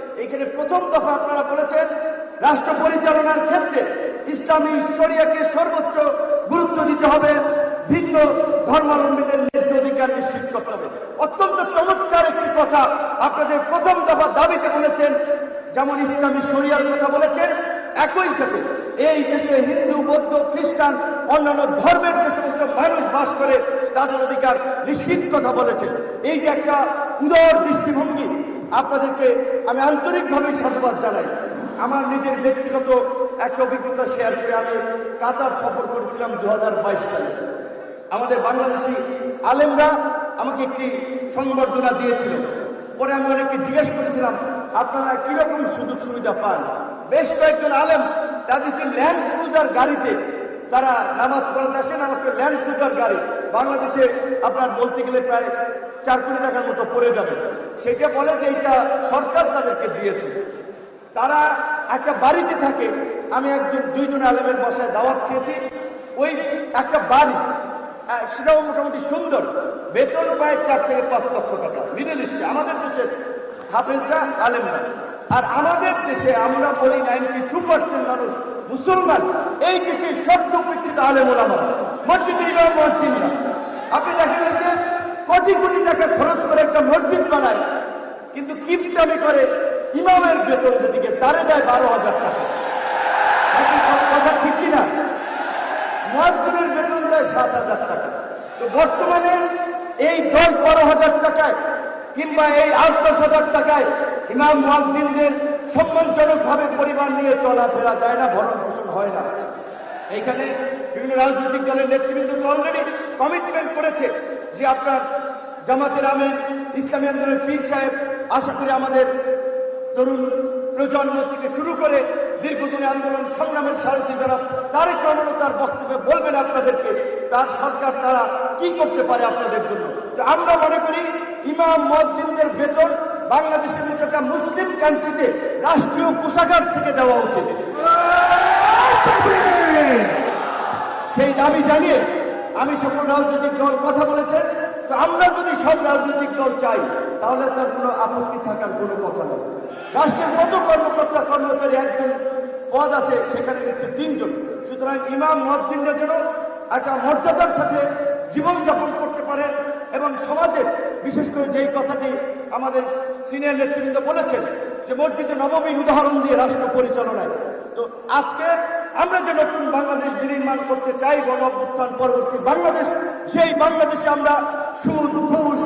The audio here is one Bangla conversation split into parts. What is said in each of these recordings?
এখানে প্রথম দফা আপনারা বলেছেন, রাষ্ট্র পরিচালনার ক্ষেত্রে ইসলামী শরিয়াকে সর্বোচ্চ গুরুত্ব দিতে হবে, ভিন্ন ধর্মাবলম্বীদের ন্যায্য অধিকার নিশ্চিত করতে হবে। অত্যন্ত চমৎকার একটি কথা আপনাদের প্রথম দফা দাবিতে বলেছেন, যেমন ইসলামী শরিয়ার কথা বলেছেন, একই সাথে এই দেশে হিন্দু, বৌদ্ধ, খ্রিস্টান, অন্যান্য ধর্মের যে সমস্ত মানুষ বাস করে, তাদের অধিকার নিশ্চিত কথা বলেছেন। এই যে একটা উদার দৃষ্টিভঙ্গি আপনাদেরকে আমি আন্তরিকভাবে সাধুবাদ জানাই। আমার নিজের ব্যক্তিগত একটা অভিজ্ঞতা শেয়ার করে আমি কাতার সফর করেছিলাম দু হাজার বাইশ সালে। আমাদের বাংলাদেশি আলেমরা আমাকে একটি সংবর্ধনা দিয়েছিল। পরে আমি অনেককে জিজ্ঞেস করেছিলাম, আপনারা কীরকম সুযোগ সুবিধা পান? বেশ কয়েকজন আলেম তাদের ল্যান্ড ক্রুজার গাড়িতে তারা নামাজ পড়াতে আসেন আমাকে ল্যান্ড ক্রুজার গাড়ি। বাংলাদেশে আপনার বলতে গেলে প্রায় চার কোটি টাকার মতো পড়ে যাবে। সেটা বলে যে এটা সরকার তাদেরকে দিয়েছে। তারা একটা বাড়িতে থাকে, আমি একজন, দুইজন আলেমের বাসায় দাওয়াত খেয়েছি। ওই একটা বাড়ি সেটাও মোটামুটি সুন্দর। বেতন পায় চার থেকে পাঁচ লক্ষ টাকা মিডল ইস্টে আমাদের দেশের হাফেজরা আলেমরা। আর আমাদের দেশে আমরা বলি নাইনটি টু পার্সেন্ট মানুষ মুসলমান। এই দেশে সবচেয়ে উপেক্ষিত আলেম ওলামারা মসজিদের ইমাম মসজিদ আপনি দেখেন যে কোটি কোটি টাকা খরচ করে একটা মসজিদ কিন্তু কিপটামি করে ইমামের বেতন দিকে তারে দেয় বারো হাজার টাকা। কথা ঠিক কিনা? মহাজনের বেতন দেয় সাত হাজার টাকা। তো বর্তমানে এই দশ বারো হাজার টাকায় কিংবা এই আট দশ হাজার টাকায় ইমাম মহাজিনদের সম্মানজনকভাবে পরিবার নিয়ে চলাফেরা যায় না ভরণ পোষণ হয় না। এইখানে বিভিন্ন রাজনৈতিক দলের নেতৃবৃন্দ তো অলরেডি কমিটমেন্ট করেছে যে আপনার জামাতের আমির, ইসলামী আন্দোলনের পীর সাহেব আশা করি আমাদের তরুণ প্রজন্ম থেকে শুরু করে দীর্ঘদিনের আন্দোলন সংগ্রামের সারথী যারা তারেক রহমান তার বক্তব্যে বলবেন আপনাদেরকে, তার সরকার তারা কি করতে পারে আপনাদের জন্য? তো আমরা মনে করি ইমাম মসজিদদের বেতন বাংলাদেশের মতো একটা মুসলিম কান্ট্রিতে রাষ্ট্রীয় কোষাগার থেকে দেওয়া উচিত। সেই দাবি জানিয়ে আমি সকল রাজনৈতিক দল কথা বলেছেন, তো আমরা যদি সব রাজনৈতিক দল চাই, তাহলে তার কোনো আপত্তি থাকার কোনো কথা নেই। রাষ্ট্রের কত কর্মকর্তা, কর্মচারী, একজন পদ আছে, সেখানে নিচ্ছে তিনজন। সুতরাং ইমাম মসজিদরা যেন একটা মর্যাদার সাথে জীবনযাপন করতে পারে এবং সমাজের বিশেষ করে যেই কথাটি আমাদের সিনিয়র নেতৃবৃন্দ বলেছেন, যে মসজিদে নবমীর উদাহরণ দিয়ে রাষ্ট্র পরিচালনায়। তো আজকের আমরা যে নতুন বাংলাদেশ বিনির্মাণ করতে চাই গণ অভ্যুত্থান পরবর্তী বাংলাদেশ, সেই বাংলাদেশে আমরা সুদ, ঘুষ,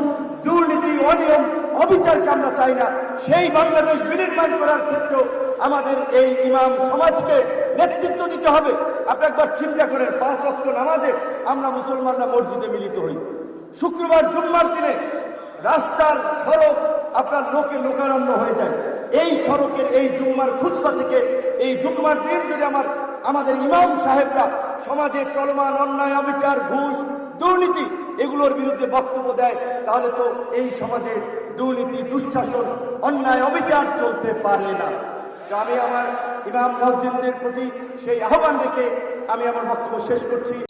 দুর্নীতি, অনিয়ম, অবিচারকে আমরা চাই না। সেই বাংলাদেশ বিনির্মাণ করার ক্ষেত্রেও আমাদের এই ইমাম সমাজকে নেতৃত্ব দিতে হবে। আপনি একবার চিন্তা করেন, পাঁচ অক্ট নামাজে আমরা মুসলমানরা মসজিদে মিলিত হই। শুক্রবার জুম্মার দিনে রাস্তার সড়ক আপনার লোকে লোকারণ্য হয়ে যায়। এই সড়কের এই জুম্মার খুতবা থেকে, এই জুম্মার দিন যদি আমার, আমাদের ইমাম সাহেবরা সমাজে চলমান অন্যায়, অবিচার, ঘুষ, দুর্নীতি এগুলোর বিরুদ্ধে বক্তব্য দেয়, তাহলে তো এই সমাজে দুর্নীতি, দুঃশাসন, অন্যায়, অবিচার চলতে পারে না। তো আমি আমার ইমাম মসজিদদের প্রতি সেই আহ্বান রেখে আমি আমার বক্তব্য শেষ করছি।